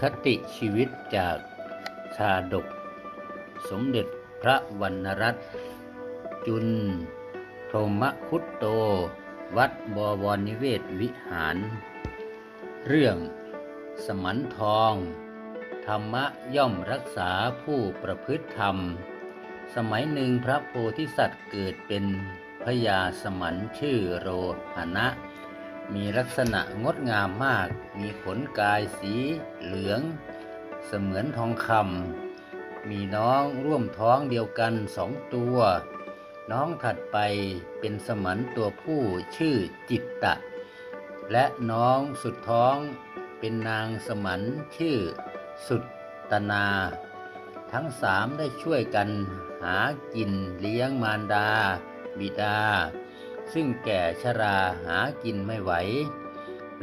คติชีวิตจากชาดก สมเด็จพระวรรณรัตน์จุนโทมคุตโต วัดบวรนิเวศวิหาร เรื่องสมันทอง ธรรมะย่อมรักษาผู้ประพฤติธรรม สมัยหนึ่งพระโพธิสัตว์เกิดเป็นพญาสมันชื่อโรหณะ มีลักษณะงดงามมาก มีขนกายสีเหลือง เสมือนทองคำ มีน้องร่วมท้องเดียวกันสองตัว น้องถัดไปเป็นสมันตัวผู้ชื่อจิตตะ และน้องสุดท้องเป็นนางสมันชื่อสุตตนา ทั้งสามได้ช่วยกันหากินเลี้ยงมารดา บิดา ซึ่งแก่ชราหากินไม่ไหว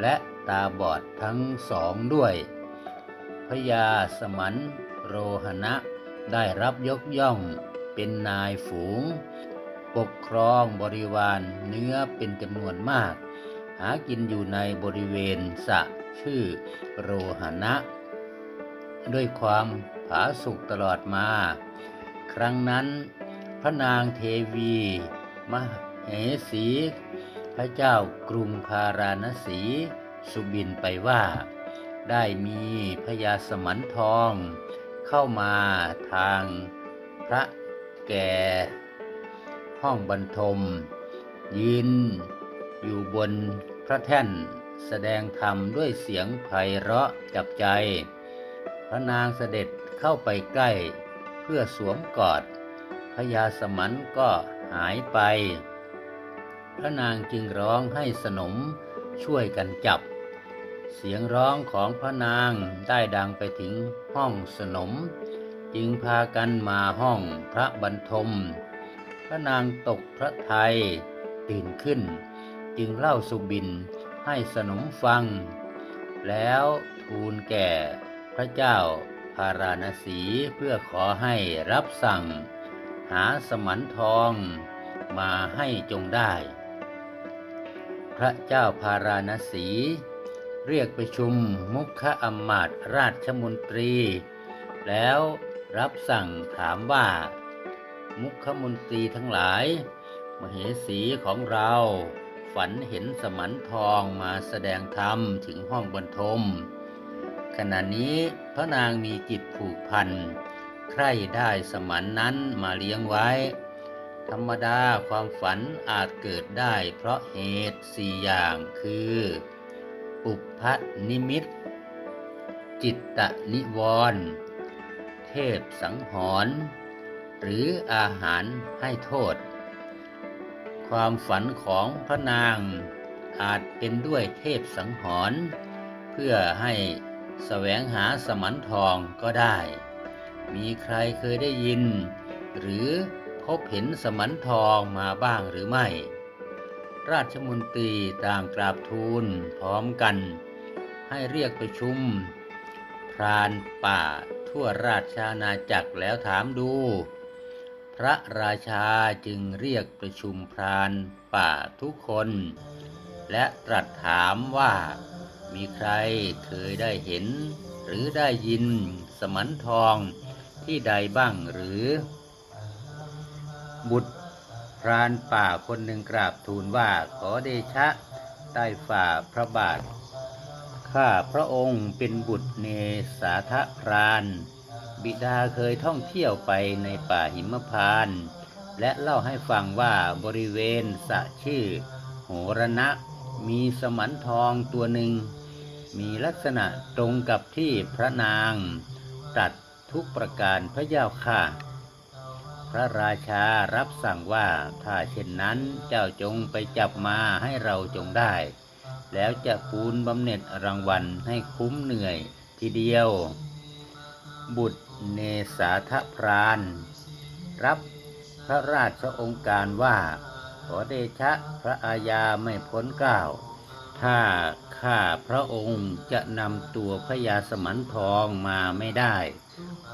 และตาบอดทั้งสองด้วยพญาสมันโรหณะได้รับยกย่องเป็นนายฝูง ปกครองบริวารเนื้อเป็นจำนวนมาก หากินอยู่ในบริเวณสระชื่อโรหณะ ด้วยความผาสุกตลอดมา ครั้งนั้นพระนางเทวีม เหสี พระเจ้ากรุงพาราณสี สุบินไปว่า ได้มีพญาสมันทอง เข้ามาทางพระแก่ห้องบรรทม ยืนอยู่บนพระแท่นแสดงธรรมด้วยเสียงไพเราะจับใจ พระนางเสด็จเข้าไปใกล้เพื่อสวมกอดพญาสมันก็หายไป พระนางจึงร้องให้สนมช่วยกันจับ เสียงร้องของพระนางได้ดังไปถึงห้องสนม จึงพากันมาห้องพระบรรทม พระนางตกพระทัยตื่นขึ้น จึงเล่าสุบินให้สนมฟัง แล้วทูลแก่พระเจ้าพาราณสีเพื่อขอให้รับสั่ง หาสมันทองมาให้จงได้ พระเจ้าพาราณสี เรียกประชุมมุขอมาตย์ราชมนตรี แล้วรับสั่งถามว่า มุขมนตรีทั้งหลาย มเหสีของเราฝันเห็นสมันทองมาแสดงธรรมถึงห้องบรรทม ขณะนี้พระนางมีจิตผูกพัน ใครได้สมันนั้นมาเลี้ยงไว้ ธรรมดาความฝันอาจเกิดได้เพราะเหตุสี่อย่างคือ อุปพนิมิต จิตตนิวรณ์เทพสังหรณ์หรืออาหารให้โทษ ความฝันของพระนางอาจเป็นด้วยเทพสังหรณ์เพื่อให้แสวงหาสมันทองก็ได้ มีใครเคยได้ยิน หรือ พบเห็นสมันทองมาบ้างหรือไม่ ราชมนตรีต่างกราบทูลพร้อมกัน ให้เรียกประชุม พรานป่าทั่วราชอาณาจักรแล้วถามดู พระราชาจึงเรียกประชุมพรานป่าทุกคน และตรัสถามว่ามีใครเคยได้เห็น หรือได้ยินสมันทองที่ใดบ้างหรือ บุตรพรานป่าคนหนึ่งกราบทูลว่าขอเดชะใต้ฝ่าพระบาท ข้าพระองค์เป็นบุตรเนสาทพราน บิดาเคยท่องเที่ยวไปในป่าหิมพานต์และเล่าให้ฟังว่าบริเวณสะชื่อ โหรณะมีสมันทองตัวหนึ่ง มีลักษณะตรงกับที่พระนางตัดทุกประการพระเจ้าค่ะ ระราชารับสั่งว่าถ้าเช่นนั้นเจ้าจงไปจับมาให้เราจงได้ แล้วจะปูนบำเหน็จรางวัลให้คุ้มเหนื่อยทีเดียว บุตรเนสาทพราน รับพระราชองค์การว่า ขอเดชะพระอาญาไม่พ้นเกล้าถ้าข้าพระองค์จะนำตัวพระยาสมันทองมาไม่ได้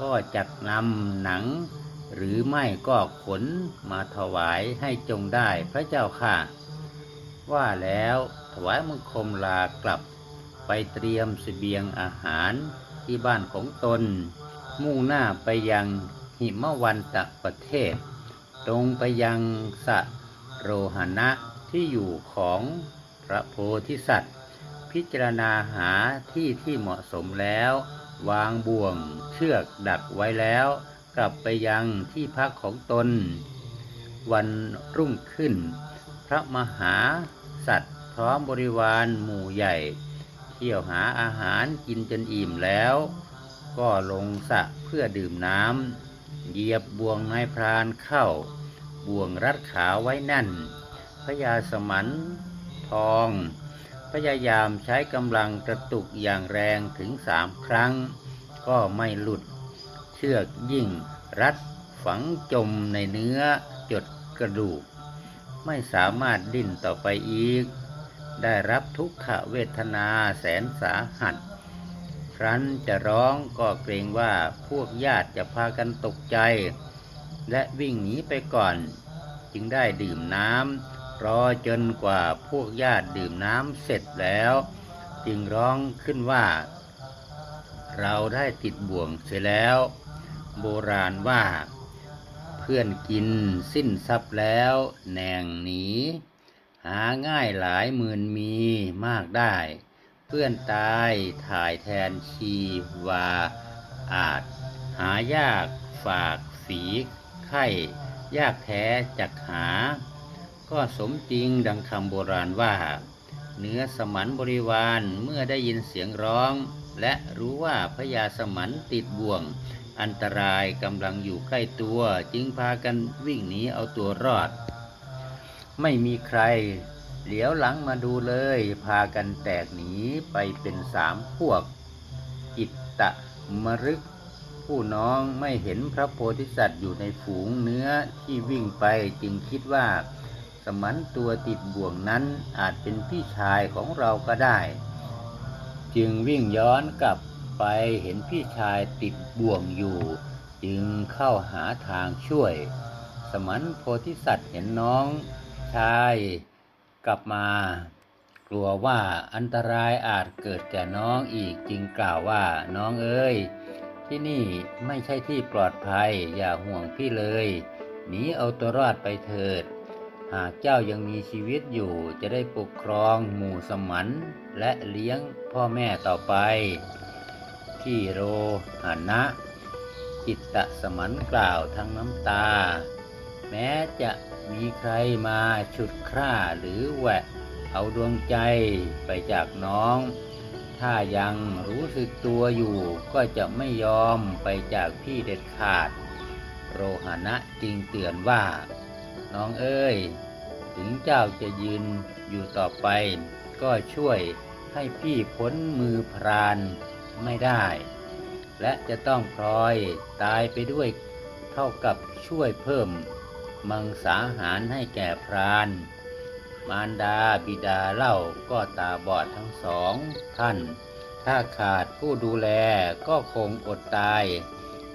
ก็จักนำหนัง หรือไม่ก็ขนมาถวายให้จงได้พระเจ้าค่ะ ว่าแล้วถวายมังคมลากลับไปเตรียมเสบียงอาหารที่บ้านของตน มุ่งหน้าไปยังหิมวันตะประเทศ ตรงไปยังสะโรหณะที่อยู่ของพระโพธิสัตว์ พิจารณาหาที่ที่เหมาะสมแล้ว วางบ่วงเชือกดักไว้แล้ว กลับไปยังที่พักของตน วันรุ่งขึ้น พระมหาสัตว์พร้อมบริวารหมู่ใหญ่ เที่ยวหาอาหารกินจนอิ่มแล้ว ก็ลงสระเพื่อดื่มน้ำเหยียบบ่วงนายพรานเข้า บ่วงรัดขาไว้แนั่นพญาสมันทอง พยายามใช้กำลังกระตุกอย่างแรงถึงสามครั้ง ก็ไม่หลุด ชือกยิ่งรัดฝังจมในเนื้อจดกระดูก ไม่สามารถดิ้นต่อไปอีก ได้รับทุกขเวทนาแสนสาหัส ครั้นจะร้องก็เกรงว่าพวกญาติจะพากันตกใจ และวิ่งหนีไปก่อน จึงได้ดื่มน้ำรอจนกว่าพวกญาติดื่มน้ำเสร็จแล้ว จึงร้องขึ้นว่า เราได้ติดบ่วงเสียแล้ว โบราณว่า เพื่อนกินสิ้นทรัพย์แล้วแหน่งหนีหาง่ายหลายหมื่นมีมากได้ เพื่อนตายถ่ายแทนชีวาอาจ หายากฝากฝีไข่ยากแท้จักหา ก็สมจริงดังคำโบราณว่า เนื้อสมันบริวารเมื่อได้ยินเสียงร้อง และรู้ว่าพญาสมันติดบ่วง อันตรายกำลังอยู่ใกล้ตัวจึงพากันวิ่งหนีเอาตัวรอด ไม่มีใคร เหลียวหลังมาดูเลย พากันแตกหนีไปเป็นสามพวก อิตตะมรึก ผู้น้องไม่เห็นพระโพธิสัตว์อยู่ในฝูงเนื้อที่วิ่งไปจึงคิดว่า สมันตัวติดบ่วงนั้นอาจเป็นพี่ชายของเราก็ได้ จึงวิ่งย้อนกลับ ไปเห็นพี่ชายติดบ่วงอยู่ จึงเข้าหาทางช่วย สมันโพธิสัตว์เห็นน้องชายกลับมา กลัวว่าอันตรายอาจเกิดแก่น้องอีกจึงกล่าวว่าน้องเอ้ย ที่นี่ไม่ใช่ที่ปลอดภัยอย่าห่วงพี่เลยหนีเอาตัวรอดไปเถิด หากเจ้ายังมีชีวิตอยู่จะได้ปกครองหมู่สมันและเลี้ยงพ่อแม่ต่อไป ที่โรหานะ จิตตะสมันกล่าวทั้งน้ำตา แม้จะมีใครมาฉุดคร่าหรือแหวะ เอาดวงใจไปจากน้อง ถ้ายังรู้สึกตัวอยู่ก็จะไม่ยอมไปจากพี่เด็ดขาด โรหณะจึงเตือนว่า น้องเอ้ย ถึงเจ้าจะยืนอยู่ต่อไป ก็ช่วยให้พี่พ้นมือพราน ไม่ได้ และจะต้องพลอยตายไปด้วยเท่ากับช่วยเพิ่มมังสาหารให้แก่พราน มารดาบิดาเล่าก็ตาบอดทั้งสองท่าน ถ้าขาดผู้ดูแลก็คงอดตาย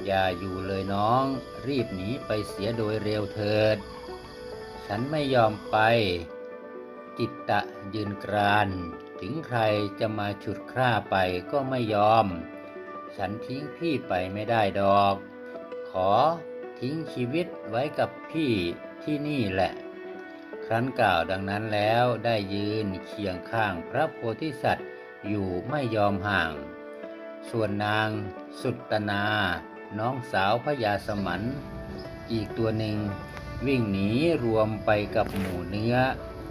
อย่าอยู่เลยน้อง รีบหนีไปเสียโดยเร็วเถิด ฉันไม่ยอมไป จิตตะยืนกราน ถึงใครจะมาฉุดคร่าไปก็ไม่ยอม ฉันทิ้งพี่ไปไม่ได้ดอก ขอทิ้งชีวิตไว้กับพี่ที่นี่แหละ ครั้นกล่าวดังนั้นแล้วได้ยืนเคียงข้างพระโพธิสัตว์อยู่ไม่ยอมห่าง ส่วนนางสุตนา น้องสาวพญาสมันอีกตัวหนึ่งวิ่งหนีรวมไปกับหมูเนื้อ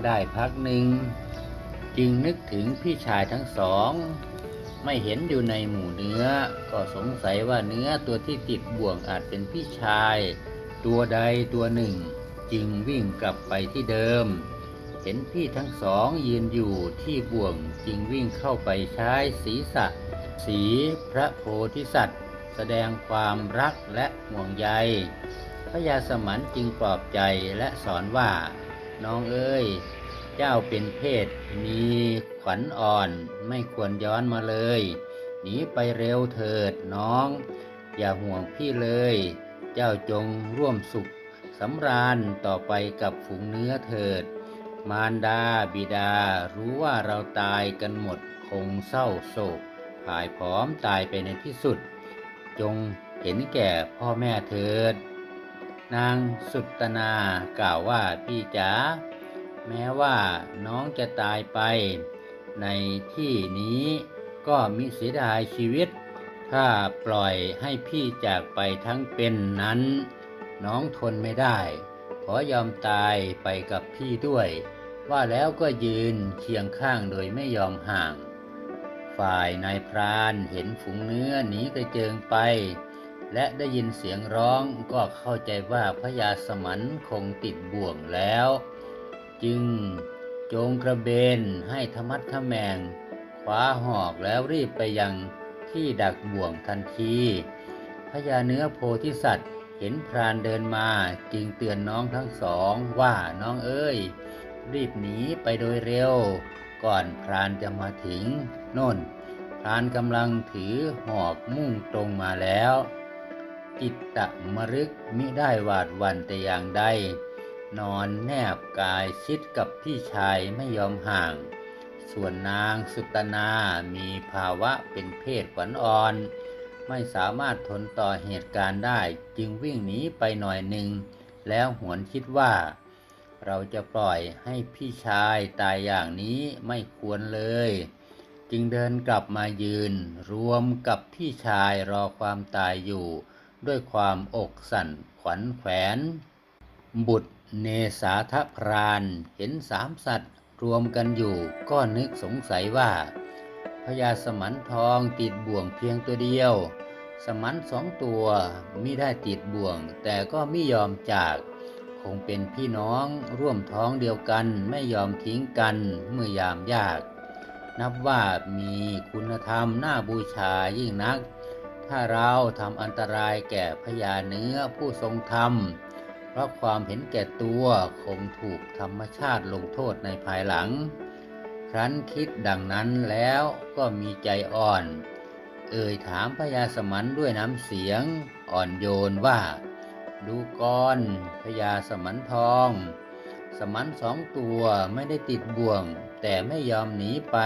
ได้พักหนึ่ง จึงนึกถึงพี่ชายทั้งสอง ไม่เห็นอยู่ในหมู่เนื้อ ก็สงสัยว่าเนื้อตัวที่ติดบ่วงอาจเป็นพี่ชาย ตัวใดตัวหนึ่ง จึงวิ่งกลับไปที่เดิม เห็นพี่ทั้งสองยืนอยู่ที่บ่วงจึงวิ่งเข้าไปใช้ศีรษะ สีพระโพธิสัตว์ แสดงความรักและห่วงใยพระยาสมันจึงปลอบใจและสอนว่า น้องเอ้ย เจ้าเป็นเพศ มีขวัญอ่อนไม่ควรย้อนมาเลย หนีไปเร็วเถิดน้อง อย่าห่วงพี่เลย เจ้าจงร่วมสุขสำราญต่อไปกับฝูงเนื้อเถิด มารดาบิดารู้ว่าเราตายกันหมดคงเศร้าโศกผายผอมตายไปในที่สุด จงเห็นแก่พ่อแม่เถิด นางสุตนา กล่าวว่าพี่จ๋า แม้ว่าน้องจะตายไป ในที่นี้ก็มิเสียดายชีวิต ถ้าปล่อยให้พี่จากไปทั้งเป็นนั้น น้องทนไม่ได้ ขอยอมตายไปกับพี่ด้วย ว่าแล้วก็ยืนเคียงข้างโดยไม่ยอมห่าง ฝ่ายนายพรานเห็นฝูงเนื้อหนีกระเจิงไป และได้ยินเสียงร้องก็เข้าใจว่าพญาสมันคงติดบ่วงแล้ว จึงโจงกระเบนให้ธรรมัดทแมงคว้าหอกแล้วรีบไปยังที่ดักบ่วงทันทีพญาเนื้อโพธิสัตว์เห็นพรานเดินมาจึงเตือนน้องทั้งสองว่าน้องเอ้ย รีบหนีไปโดยเร็ว ก่อนพรานจะมาถึงโน่น พรานกำลังถือหอกมุ่งตรงมาแล้ว จิตตะมรึกมิได้หวาดวันแต่อย่างใด นอนแนบกายชิดกับพี่ชายไม่ยอมห่าง ส่วนนางสุตนามีภาวะเป็นเพศขวัญอ่อน ไม่สามารถทนต่อเหตุการณ์ได้จึงวิ่งหนีไปหน่อยหนึ่ง แล้วหวนคิดว่า เราจะปล่อยให้พี่ชายตายอย่างนี้ไม่ควรเลย จึงเดินกลับมายืน รวมกับพี่ชายรอความตายอยู่ ด้วยความอกสั่นขวัญแขวน บุตร เนสาทพรานเห็นสามสัตว์รวมกันอยู่ก็นึกสงสัยว่าพญาสมันทองติดบ่วงเพียงตัวเดียว สมันสองตัวมิได้ติดบ่วง แต่ก็ไม่ยอมจาก คงเป็นพี่น้องร่วมท้องเดียวกันไม่ยอมทิ้งกันเมื่อยามยาก นับว่ามีคุณธรรมน่าบูชายิ่งนัก ถ้าเราทำอันตรายแก่พญาเนื้อผู้ทรงธรรม ราะความเห็นแก่ตัวคงถูกธรรมชาติลงโทษในภายหลัง ครั้นคิดดังนั้นแล้วก็มีใจอ่อน เอ่ยถามพญาสมันด้วยน้ำเสียงอ่อนโยนว่า ดูก่อนพญาสมันทอง สมันสองตัวไม่ได้ติดบ่วง แต่ไม่ยอมหนีไป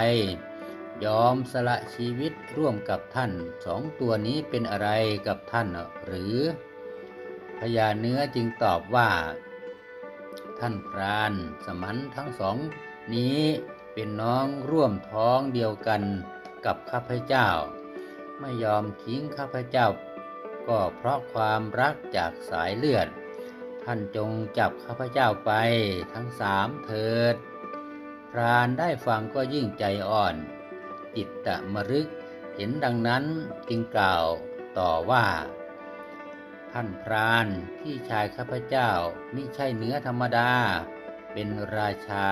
ยอมสละชีวิตร่วมกับท่านสองตัวนี้เป็นอะไรกับท่านหรือ พญาเนื้อจึงตอบว่า ท่านพรานสมันทั้งสองนี้เป็นน้องร่วมท้องเดียวกันกับข้าพเจ้า ไม่ยอมทิ้งข้าพเจ้า ก็เพราะความรักจากสายเลือด ท่านจงจับข้าพเจ้าไปทั้งสามเถิด พรานได้ฟังก็ยิ่งใจอ่อน จิตตะมรึกเห็นดังนั้นจึงกล่าวต่อว่า ท่านพรานพี่ชายข้าพเจ้าไมิใช่เนื้อธรรมดา เป็นราชา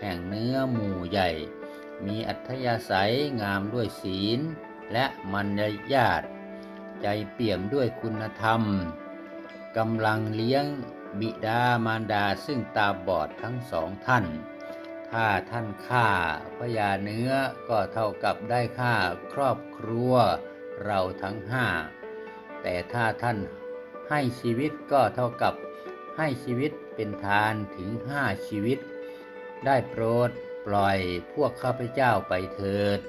แห่งเนื้อหมู่ใหญ่ มีอัธยาศัยงามด้วยศีล และมัญญาตใจเปี่ยมด้วยคุณธรรมกำลังเลี้ยงบิดามารดาซึ่งตาบอดทั้งสองท่าน ถ้าท่านฆ่าพญาเนื้อก็เท่ากับได้ฆ่าครอบครัวเราทั้งห้า แต่ถ้าท่าน ให้ชีวิตก็เท่ากับให้ชีวิตเป็นทานถึงห้าชีวิต ได้โปรดปล่อยพวกข้าพเจ้าไปเถิด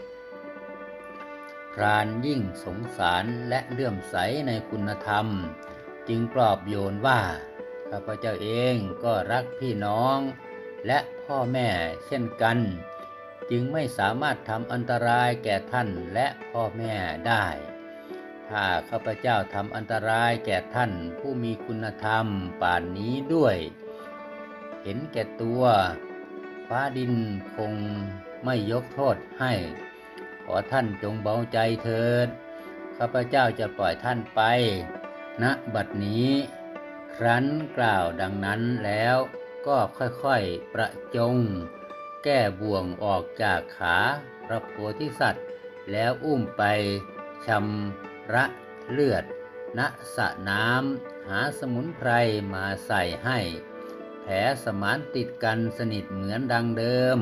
พรานยิ่งสงสารและเลื่อมใสในคุณธรรม จึงปลอบโยนว่า ข้าพเจ้าเองก็รักพี่น้อง และพ่อแม่เช่นกัน จึงไม่สามารถทำอันตรายแก่ท่านและพ่อแม่ได้ ถ้าข้าพเจ้าทำอันตรายแก่ท่านผู้มีคุณธรรมป่านนี้ด้วย เห็นแก่ตัว ฟ้าดินคงไม่ยกโทษให้ ขอท่านจงเบาใจเถิด ข้าพเจ้าจะปล่อยท่านไปณบัดนี้ ครั้นกล่าวดังนั้นแล้วก็ค่อยๆประจง แก้บ่วงออกจากขาพระโพธิสัตว์ แล้วอุ้มไปชำ ระเลือด ณสะน้ำหาสมุนไพรมาใส่ให้ แผลสมานติดกันสนิทเหมือนดังเดิม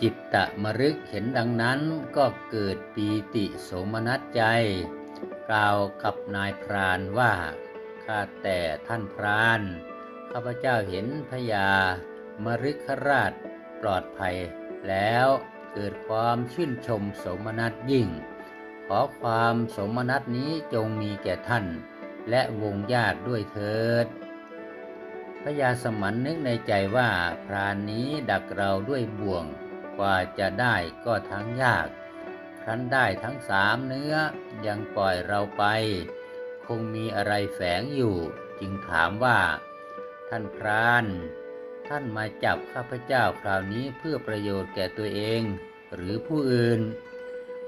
จิตตะมรึกเห็นดังนั้นก็เกิดปีติโสมนัสใจ กล่าวกับนายพรานว่า ข้าแต่ท่านพราน ข้าพเจ้าเห็นพญามรึกราชปลอดภัยแล้วเกิดความชื่นชมโสมนัสยิ่ง ขอความสมนัตนี้จงมีแก่ท่าน และวงญาติด้วยเถิด พระยาสมันนึกในใจว่าพรานนี้ดักเราด้วยบ่วง กว่าจะได้ก็ทั้งยาก ครั้นได้ทั้งสามเนื้อยังปล่อยเราไป คงมีอะไรแฝงอยู่ จึงถามว่า ท่านพรานท่านมาจับข้าพเจ้าคราวนี้เพื่อประโยชน์แก่ตัวเอง หรือผู้อื่น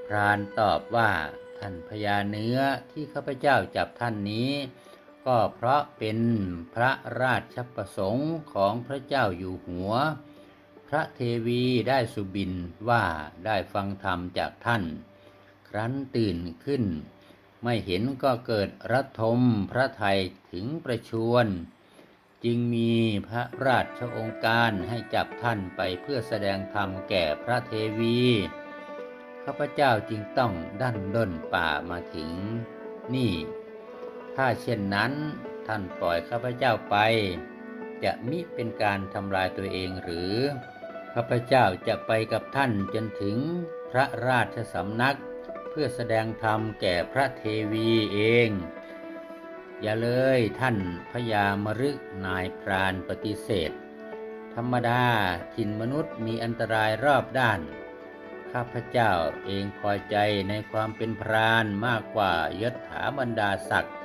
พรานตอบว่าท่านพญาเนื้อที่ข้าพเจ้าจับท่านนี้ ก็เพราะเป็นพระราชประสงค์ของพระเจ้าอยู่หัว พระเทวีได้สุบินว่าได้ฟังธรรมจากท่าน ครั้นตื่นขึ้น ไม่เห็นก็เกิดรัทมพระไทยถึงประชวรจึงมีพระราชองค์การให้จับท่านไปเพื่อแสดงธรรมแก่พระเทวี ข้าพเจ้าจึงต้องดันด้นป่ามาถึงนี่ ถ้าเช่นนั้นท่านปล่อยข้าพเจ้าไป จะมิเป็นการทำลายตัวเองหรือ ข้าพเจ้าจะไปกับท่านจนถึงพระราชสำนัก เพื่อแสดงธรรมแก่พระเทวีเอง อย่าเลยท่านพญามรึกนายพรานปฏิเสธ ธรรมดาถิ่นมนุษย์มีอันตรายรอบด้าน ข้าพเจ้าเองพอใจในความเป็นพรานมากกว่ายศถาบรรดาศักดิ์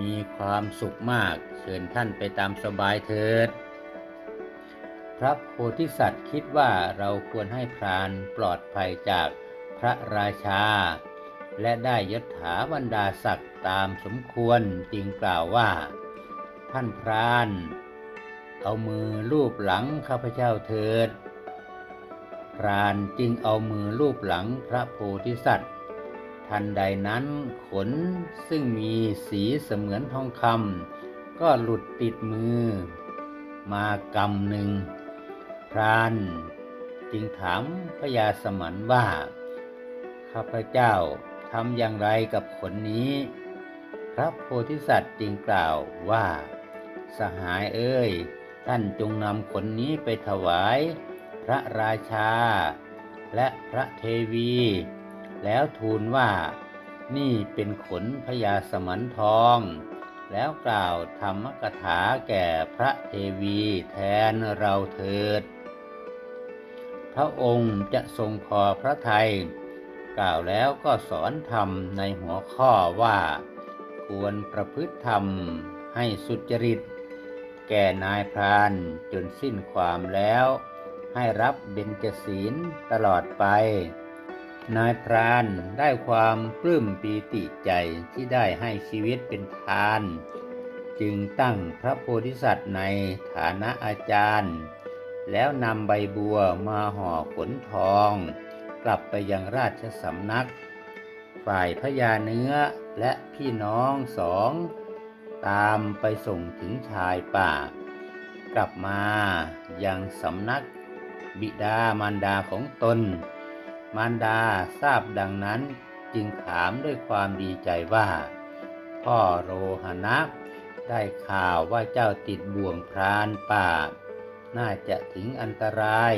มีความสุขมากเชิญท่านไปตามสบายเถิด พระโพธิสัตว์คิดว่าเราควรให้พรานปลอดภัยจากพระราชา และได้ยศถาบรรดาศักดิ์ตามสมควรจึงกล่าวว่า ท่านพราน เอามือลูบหลังข้าพเจ้าเถิด พรานจึงเอามือลูบหลังพระโพธิสัตว์ ทันใดนั้นขนซึ่งมีสีเสมือนทองคำก็หลุดติดมือ มากำหนึ่ง พรานจึงถามพญาสมันว่า ข้าพเจ้าทำอย่างไรกับขนนี้ พระโพธิสัตว์จึงกล่าวว่า สหายเอ้ย ท่านจงนำขนนี้ไปถวาย ระราชา และพระเทวี แล้วทูลว่านี่เป็นขนพญาสมันทอง แล้วกล่าวธรรมกถาแก่พระเทวีแทนเราเถิด พระองค์จะทรงพอพระทัยกล่าวแล้วก็สอนธรรมในหัวข้อว่า ควรประพฤติธรรมให้สุจริต แก่นายพรานจนสิ้นความแล้ว ให้รับเบญจศีลตลอดไป นายพรานได้ความปลื้มปีติใจที่ได้ให้ชีวิตเป็นทาน จึงตั้งพระโพธิสัตว์ในฐานะอาจารย์ แล้วนำใบบัวมาห่อขนทอง กลับไปยังราชสำนัก ฝ่ายพญาเนื้อและพี่น้องสองตามไปส่งถึงชายป่ากลับมายังสำนัก บิดามารดาของตน มารดาทราบดังนั้นจึงถามด้วยความดีใจว่า พ่อโรหณะได้ข่าวว่าเจ้าติดบ่วงพรานป่า น่าจะถึงอันตราย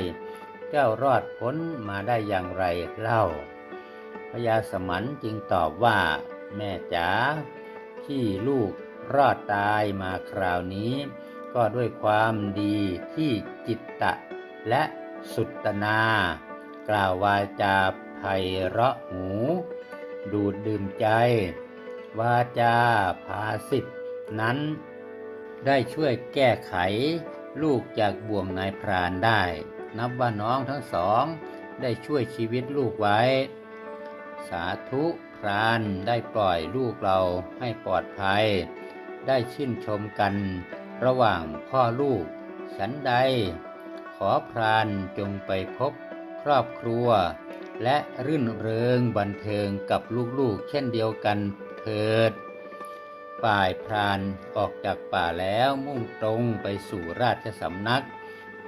เจ้ารอดพ้นมาได้อย่างไรเล่าพญาสมันจึงตอบว่า แม่จ๋าที่ลูกรอดตายมาคราวนี้ ก็ด้วยความดีที่จิตตะและ สุตนา กล่าววาจาไพเราะหู ดูดดื่มใจ วาจาภาสิทธนั้น ได้ช่วยแก้ไข ลูกจากบ่วงนายพรานได้ นับว่าน้องทั้งสองได้ช่วยชีวิตลูกไว้ สาธุพรานได้ปล่อยลูกเราให้ปลอดภัย ได้ชื่นชมกันระหว่างพ่อลูก ฉันใด อพรานจงไปพบครอบครัว และรื่นเริงบันเทิงกับลูกๆ เช่นเดียวกันเถิด ฝ่ายพรานออกจากป่าแล้วมุ่งตรงไปสู่ราชสำนัก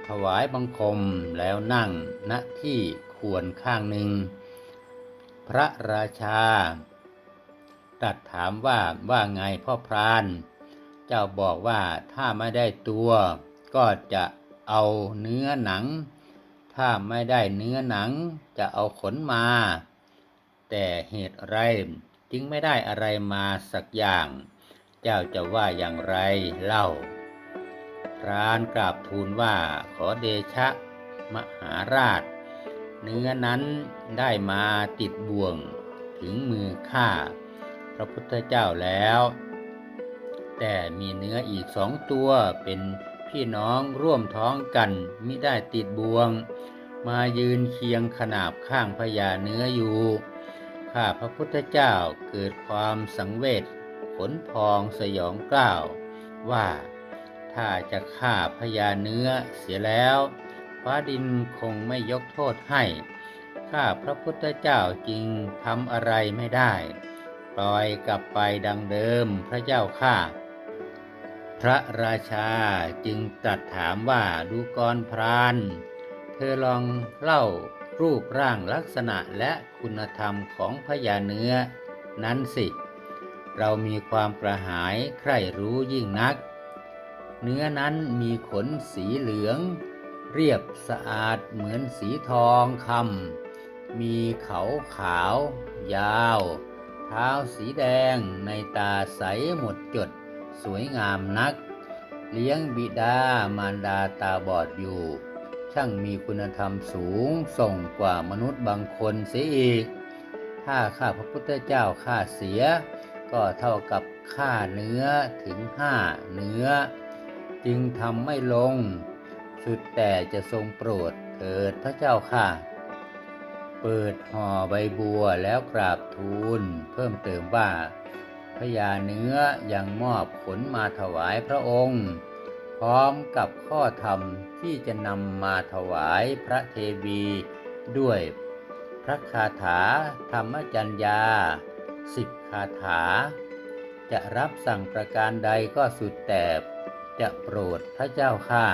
ถวายบังคมแล้วนั่งณที่ควรข้างหนึ่ง พระราชาตรัสถามว่าว่าไงพ่อพราน เจ้าบอกว่าถ้าไม่ได้ตัวก็จะ เอาเนื้อหนัง ถ้าไม่ได้เนื้อหนังจะเอาขนมา แต่เหตุไรจึงไม่ได้อะไรมาสักอย่าง เจ้าจะว่าอย่างไรเล่า พรานกราบทูลว่าขอเดชะ มหาราช เนื้อนั้นได้มาติดบ่วงถึงมือข้าพระพุทธเจ้าแล้ว แต่มีเนื้ออีกสองตัวเป็น พี่น้องร่วมท้องกันมิได้ติดบ่วง มายืนเคียงขนาบข้างพญาเนื้ออยู่ ข้าพระพุทธเจ้าเกิดความสังเวชขนพองสยองกล้าว ว่าถ้าจะฆ่าพญาเนื้อเสียแล้วฟ้าดินคงไม่ยกโทษให้ ข้าพระพุทธเจ้าจริงทำอะไรไม่ได้ ปล่อยกลับไปดังเดิมพระเจ้าข้า ระราชาจึงตรัสถามว่าดูกรพราน เธอลองเล่ารูปร่างลักษณะและคุณธรรมของพญาเนื้อ นั้นสิ เรามีความกระหายใคร่รู้ยิ่งนัก เนื้อนั้นมีขนสีเหลือง เรียบสะอาดเหมือนสีทองคำมีเขาขาว ยาว เท้าสีแดงในตาใสหมดจด สวยงามนัก เลี้ยงบิดามารดาตาบอดอยู่ ช่างมีคุณธรรมสูงส่งกว่ามนุษย์บางคนเสียอีก ถ้าข้าพระพุทธเจ้าฆ่าเสีย ก็เท่ากับฆ่าเนื้อถึงห้าเนื้อ จึงทำไม่ลง สุดแต่จะทรงโปรดเถิดพระเจ้าค่ะ เปิดห่อใบบัวแล้วกราบทูลเพิ่มเติมว่า พญาเนื้อยังมอบผลมาถวายพระองค์ พร้อมกับข้อธรรมที่จะนำมาถวายพระเทวีด้วยพระคาถาธรรมจัญญาสิบคาถา จะรับสั่งประการใดก็สุดแต่จะโปรดพระเจ้าข้า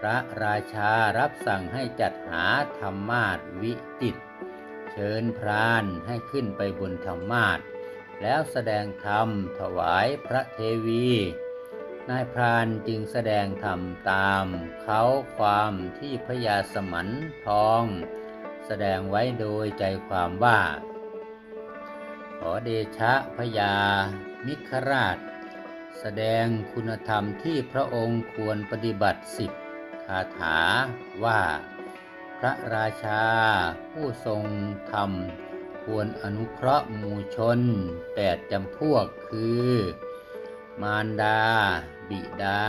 พระราชารับสั่งให้จัดหาธรรมาสวิจิตรเชิญพรานให้ขึ้นไปบนธรรมาส แล้วแสดงธรรมถวายพระเทวี นายพรานจึงแสดงธรรมตาม เขาความที่พระยาสมันทอง แสดงไว้โดยใจความว่า ขอเดชะพญามิคราช แสดงคุณธรรมที่พระองค์ควรปฏิบัติสิบคาถาว่า พระราชาผู้ทรงธรรม ควรอนุเคราะห์หมู่ชนแปดจำพวกคือ มารดา บิดา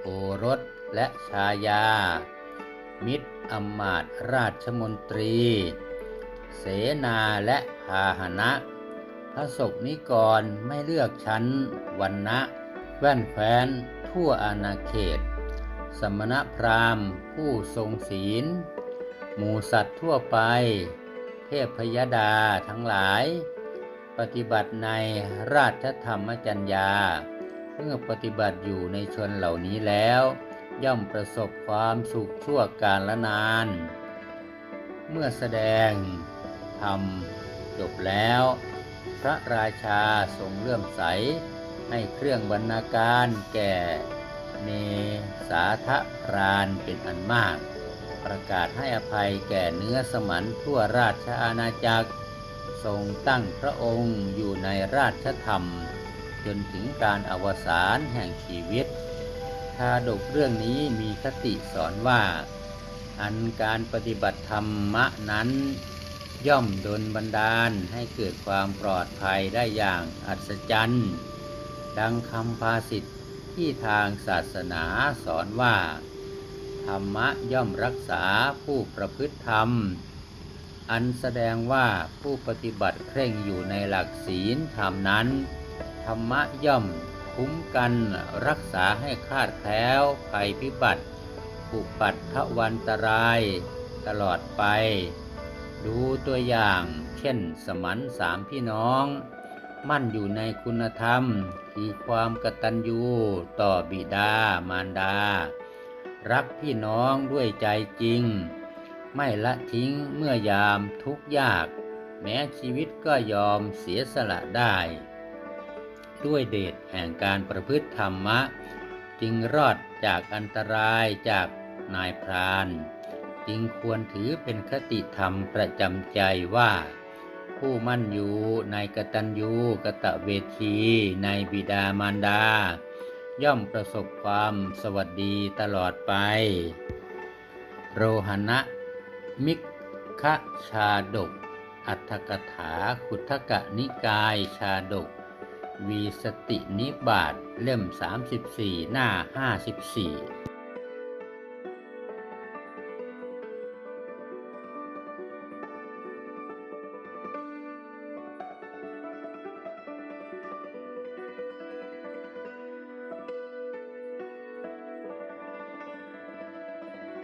โอรส และชายา มิตรอำมาตราชมนตรี เสนาและพาหนะพระศกนิกรไม่เลือกชั้นวันนะแว่นแคว้นทั่วอาณาเขต สมณพราหมณ์ผู้ทรงศีล หมูสัตว์ทั่วไป เทพพยดาทั้งหลาย ปฏิบัติในราชธรรมจัญญาเมื่อปฏิบัติอยู่ในชนเหล่านี้แล้ว ย่อมประสบความสุขชั่วกาลละนาน เมื่อแสดงธรรมจบแล้ว พระราชาทรงเลื่อมใส ให้เครื่องบรรณาการแก่เนสาทะพรานเป็นอันมาก ประกาศให้อภัยแก่เนื้อสมันทั่วราชอาณาจักร ทรงตั้งพระองค์อยู่ในราชธรรม จนถึงการอวสานแห่งชีวิตชาดกเรื่องนี้มีคติสอนว่า อันการปฏิบัติธรรมะนั้น ย่อมดลบันดาลให้เกิดความปลอดภัยได้อย่างอัศจรรย์ ดังคำภาษิตที่ทางศาสนาสอนว่า ธรรมะย่อมรักษาผู้ประพฤติธรรม อันแสดงว่าผู้ปฏิบัติเคร่งอยู่ในหลักศีลธรรมนั้น ธรรมะย่อมคุ้มกันรักษาให้คาดแคล้วภัยพิบัติปุปัตถวันตรายตลอดไป ดูตัวอย่างเช่นสมันสามพี่น้อง มั่นอยู่ในคุณธรรม คือความกตัญญูต่อบิดามารดา รักพี่น้องด้วยใจจริง ไม่ละทิ้งเมื่อยามทุกยาก แม้ชีวิตก็ยอมเสียสละได้ ด้วยเดชแห่งการประพฤติธรรมะ จึงรอดจากอันตรายจากนายพรานจึงควรถือเป็นคติธรรมประจำใจว่า ผู้มั่นอยู่ในกตัญญูกตเวที ในบิดามารดา ย่อมประสบความสวัสดีตลอดไป โรหณะมิกขชาดก อัตถกถาขุทกะนิกายชาดก วีสตินิบาตเล่ม 34 หน้า 54